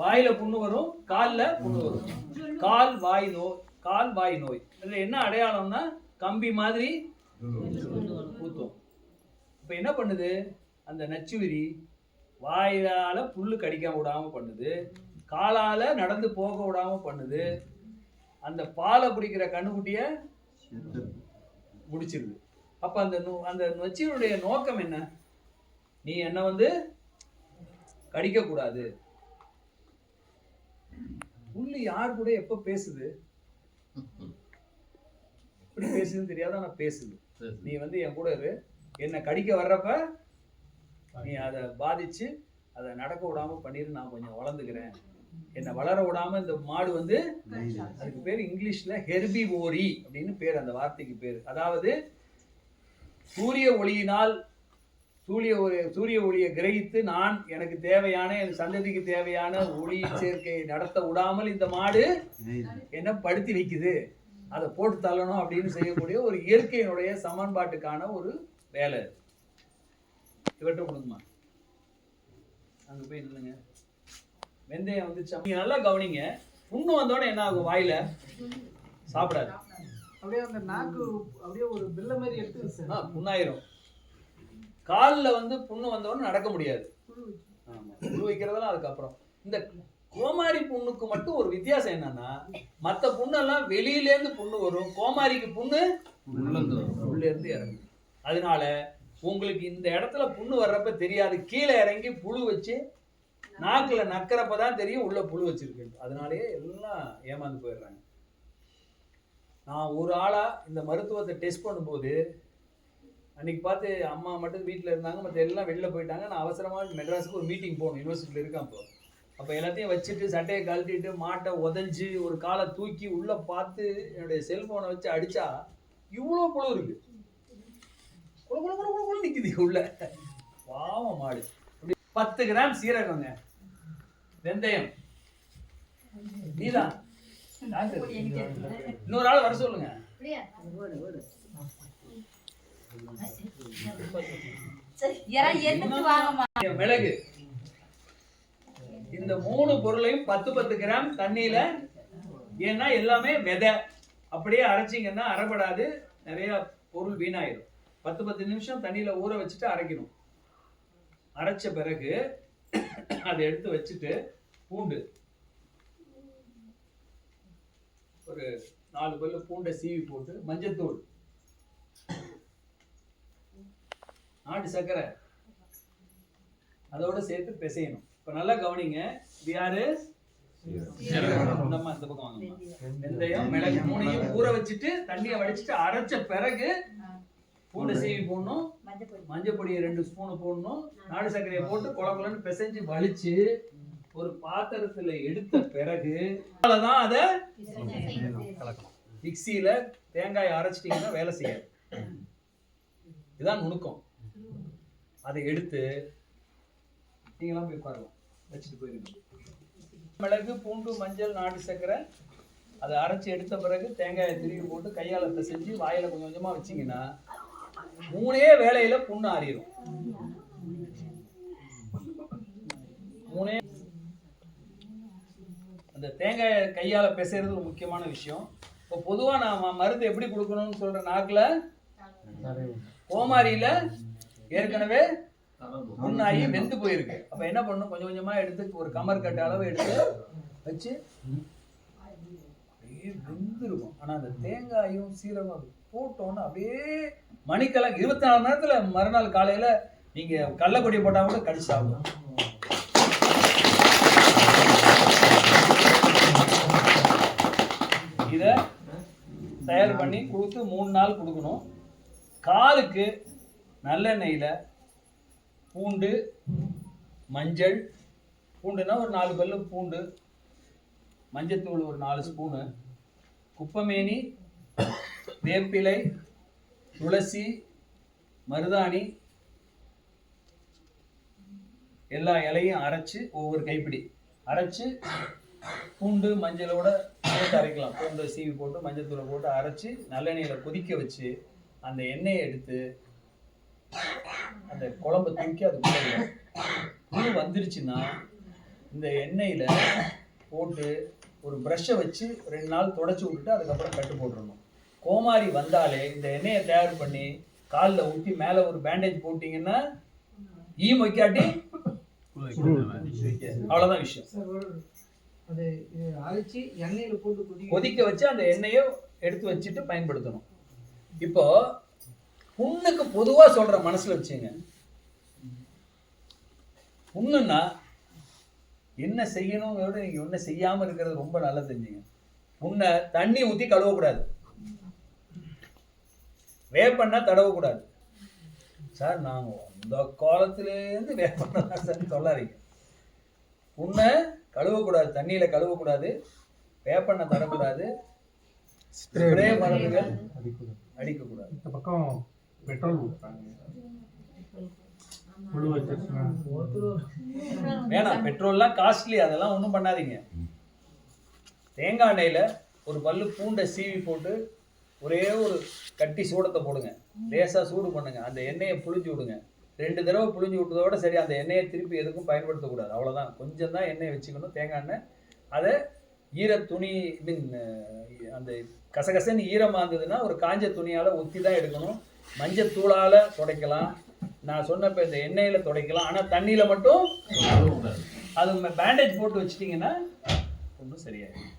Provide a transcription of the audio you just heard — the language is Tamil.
வாயில புண்ணு வரும் கால்ல புண்ணு வரும். கால் வாய் நோய் கால் வாய் நோய். இதுல என்ன அடையாளம்னா கம்பி மாதிரி ஊத்தும். இப்ப என்ன பண்ணுது? அந்த நச்சுவிரி வாயிலால புல்லு கடிக்க விடாம பண்ணுது. காலால நடந்து போக விடாம பண்ணுது. அந்த பாலை குடிக்கிற கண்ணுக்குட்டிய முடிச்சிருது. அப்ப அந்த அந்த நொச்சியினுடைய நோக்கம் என்ன? நீ என்ன வந்து கடிக்க புல்லு யார் கூட எப்ப பேசுது? எப்படி பேசுதுன்னு தெரியாத? ஆனா பேசுது. நீ வந்து என் கூட இரு. என்னை கடிக்க வர்றப்ப நீ அதை பாதிச்சு அதை நடக்க விடாம பண்ணிரு. நான் கொஞ்சம் வளர்ந்துக்கிறேன். என்னை வளர விடாம இந்த மாடு வந்து அதுக்கு பேர் இங்கிலீஷ்ல ஹெர்பி ஓரி அப்படின்னு பேர். அந்த வார்த்தைக்கு பேர். அதாவது சூரிய ஒளியினால் சூரிய ஒளி சூரிய ஒளியை கிரகித்து நான் எனக்கு தேவையான என் சந்ததிக்கு தேவையான ஒளி சேர்க்கையை நடத்த விடாமல் இந்த மாடு என்ன படுத்தி வைக்குது. அதை போட்டு தள்ளணும் அப்படின்னு செய்யக்கூடிய ஒரு இயற்கையினுடைய சமன்பாட்டுக்கான ஒரு வேலை. இவற்றை கொடுக்குமா அங்க போய் நில்லுங்க. வெந்தயம் வந்து நீங்க நல்லா கவனிங்க. புண்ணு வந்தோடனே என்ன ஆகும்? வாயில சாப்பிடாது. அப்படியே அந்த நாக்கு அப்படியே ஒரு பில்ல மாதிரி எடுத்து புண்ணாயிரும். காலில் வந்து புண்ணு வந்தோடனே நடக்க முடியாது. ஆமா புழு வைக்கிறதெல்லாம் அதுக்கப்புறம். இந்த கோமாரி புண்ணுக்கு மட்டும் ஒரு வித்தியாசம் என்னன்னா மத்த புண்ணெல்லாம் வெளியில இருந்து புண்ணு வரும். கோமாரிக்கு புண்ணு உள்ள இருந்து இறங்கும். அதனால உங்களுக்கு இந்த இடத்துல புண்ணு வர்றப்ப தெரியாது. கீழே இறங்கி புழு வச்சு நாக்குல நக்கிறப்ப தான் தெரியும் உள்ள புழு வச்சிருக்கு அதனாலேயே எல்லாம் ஏமாந்து போயிடுறாங்க. நான் ஒரு ஆளா இந்த மருத்துவத்தை டெஸ்ட் பண்ணும்போது அன்னைக்கு பார்த்து அம்மா மட்டும் வீட்டில் இருந்தாங்க மற்ற எல்லாம் வெளில போயிட்டாங்க. நான் அவசரமாக மெட்ராஸுக்கு ஒரு மீட்டிங் போகணும். யூனிவர்சிட்டியில் இருக்கேன் அப்போ அப்போ எல்லாத்தையும் வச்சுட்டு சட்டையை கழட்டிட்டு மாட்டை உதஞ்சு ஒரு காலை தூக்கி உள்ளே பார்த்து என்னுடைய செல்ஃபோனை வச்சு அடிச்சா இவ்வளோ புழு இருக்கு. குளு குளு குளு குளு குளு நிக்குது உள்ள. பாவம் மாடு. இப்படி பத்து கிராம் சீரகங்க. வெந்தயம். நீதான். இன்னொரு ஆள் வர சொல்லுங்க. மிளகு. இந்த மூணு பொருளையும் பத்து பத்து கிராம் தண்ணியில ஏன்னா எல்லாமே விதை. அப்படியே அரைச்சிங்கன்னா அரைப்படாது நிறைய பொருள் வீணாயிடும் பத்து பத்து நிமிஷம் தண்ணியில ஊற வச்சுட்டு அரைக்கணும். அரைச்ச பிறகு அதை எடுத்து வச்சுட்டு பூண்டு. ஒரு நாலு பல்லு பூண்டை சீவி போட்டு மஞ்சத்தூள். நாட்டு சர்க்கரை. அதோட சேர்த்து பிசையணும். இப்ப நல்லா கவனிங்க. யாரு? இந்தம்மா இந்த பக்கம் வாங்கம்மா. வெந்தயம். மிளகு மூணையும் ஊற வச்சுட்டு தண்ணியை வடிச்சிட்டு அரைச்ச பிறகு பூண்டை சீவி போடணும். மஞ்சள் பொடியை ரெண்டு ஸ்பூன் போடணும். நாடு சர்க்கரையை போட்டு குழ குழன்னு பிசைஞ்சு வலிச்சு ஒரு பாத்திரத்துல எடுத்த பிறகு தான் அதை மிக்சியில தேங்காய் அரைச்சிட்டீங்கன்னா வேலை செய்யாது. இதுதான் நுணுக்கம். அதை எடுத்து நீங்களாம் போய் பாருங்க வச்சுட்டு போயிருங்க. மிளகு பூண்டு மஞ்சள் நாட்டு சர்க்கரை அதை அரைச்சி எடுத்த பிறகு தேங்காயை திருவி போட்டு கையால பிசைஞ்சு வாயில கொஞ்சம் கொஞ்சமா வச்சீங்கன்னா மூணே வேலையில புண்ணு ஆறிடும் மூணே அந்த தேங்காயை கையால பிசைறது ஒரு முக்கியமான விஷயம். இப்போ பொதுவா நான் மருந்து எப்படி கொடுக்கணும்னு சொல்ற நாக்குல கோமாரியில ஏற்கனவே புண்ணாகி வெந்து போயிருக்கு. அப்ப என்ன பண்ணணும்? கொஞ்சம் கொஞ்சமா எடுத்து ஒரு கமர் கட்ட அளவு எடுத்து வச்சு அப்படியே வெந்திருக்கும். ஆனா அந்த தேங்காயும் சீரகம் போட்டோன்னு அப்படியே மணிக்கெல்லாம் இருபத்தி நாலு நேரத்துல மறுநாள் காலையில நீங்க கள்ளக்கொடி போட்டா கூட கடிச்சு சாப்பிடும். இத தயார் பண்ணி கொடுத்து மூணு நாள் கொடுக்கணும். காலுக்கு நல்லெண்ணெயில் பூண்டு மஞ்சள் பூண்டுனா ஒரு நாலு பல்லு பூண்டு மஞ்சத்தூள் ஒரு நாலு ஸ்பூனு குப்பமேனி வேப்பிலை துளசி மருதாணி எல்லா இலையும் அரைச்சு ஒவ்வொரு கைப்பிடி. அரைச்சி பூண்டு மஞ்சளோட போட்டு அரைக்கலாம். பூண்டு சீவி போட்டு மஞ்சத்தூளை போட்டு அரைச்சி நல்லெண்ணெயில் கொதிக்க வச்சு அந்த எண்ணெயை எடுத்து அந்த குழம்பு தூக்கி அது புழு வந்துருச்சுன்னா இந்த எண்ணெயில் போட்டு ஒரு ப்ரஷ்ஷை வச்சு ரெண்டு நாள் தொடச்சி விட்டுட்டு அதுக்கப்புறம் கட்டு போட்டுறணும். கோமாரி வந்தாலே இந்த எண்ணெயை தயார் பண்ணி காலில் ஊற்றி மேலே ஒரு பேண்டேஜ் போட்டிங்கன்னா ஈ மொய்க்காட்டி அவ்வளோதான் விஷயம். அது அரைச்சி எண்ணெயில போட்டு கொதிக்க கொதிக்க வச்சு அந்த எண்ணெயை எடுத்து வச்சுட்டு பயன்படுத்தணும். இப்போ புண்ணுக்கு பொதுவா சொல்ற மனசுல வச்சுங்க. புண்ணுன்னா என்ன செய்யணுங்கிறத நீங்க ஒண்ணு செய்யாம இருக்கிறது ரொம்ப நல்லது தெரிஞ்சுங்க புண்ணை தண்ணி ஊத்தி கழுவக்கூடாது. வேப்பண்ணா தடவக்கூடாது. சார் நாங்க அந்த காலத்திலேருந்து வேப்பண்ணா சார் சொல்லாதீங்க. புண்ணை கழுவக்கூடாது தண்ணியில கழுவக்கூடாது வேப்பெண்ணெய் தரக்கூடாது ஸ்ப்ரே மருந்துகள் அடிக்கக்கூடாது. இந்த பக்கம் பெட்ரோல் ஊற்றுறாங்க புழு வேணாம் பெட்ரோல்லாம் காஸ்ட்லி அதெல்லாம் ஒன்றும் பண்ணாதீங்க. தேங்காய் எண்ணெயில் ஒரு பல்லு பூண்டை சீவி போட்டு ஒரே ஒரு கட்டி சூடத்தை போடுங்க. லேசாக சூடு பண்ணுங்க. அந்த எண்ணெயை புழிஞ்சு விடுங்க. ரெண்டு தடவை புழிஞ்சு விட்டதோட சரி அந்த எண்ணெயை திருப்பி எதுக்கும் பயன்படுத்தக்கூடாது. அவ்வளோதான் கொஞ்சம் தான் எண்ணெய் வச்சுக்கணும் தேங்காய் எண்ணெய். அதை ஈர துணி மீன் அந்த கசகசன்னு ஈரமாக இருந்ததுன்னா ஒரு காஞ்ச துணியால் ஒத்தி தான் எடுக்கணும். மஞ்சள் தூளால் துடைக்கலாம். நான் சொன்னப்ப இந்த எண்ணெயில் துடைக்கலாம். ஆனால் தண்ணியில் மட்டும் அது பேண்டேஜ் போட்டு வச்சிட்டிங்கன்னா ஒன்றும் சரியாயிடும்.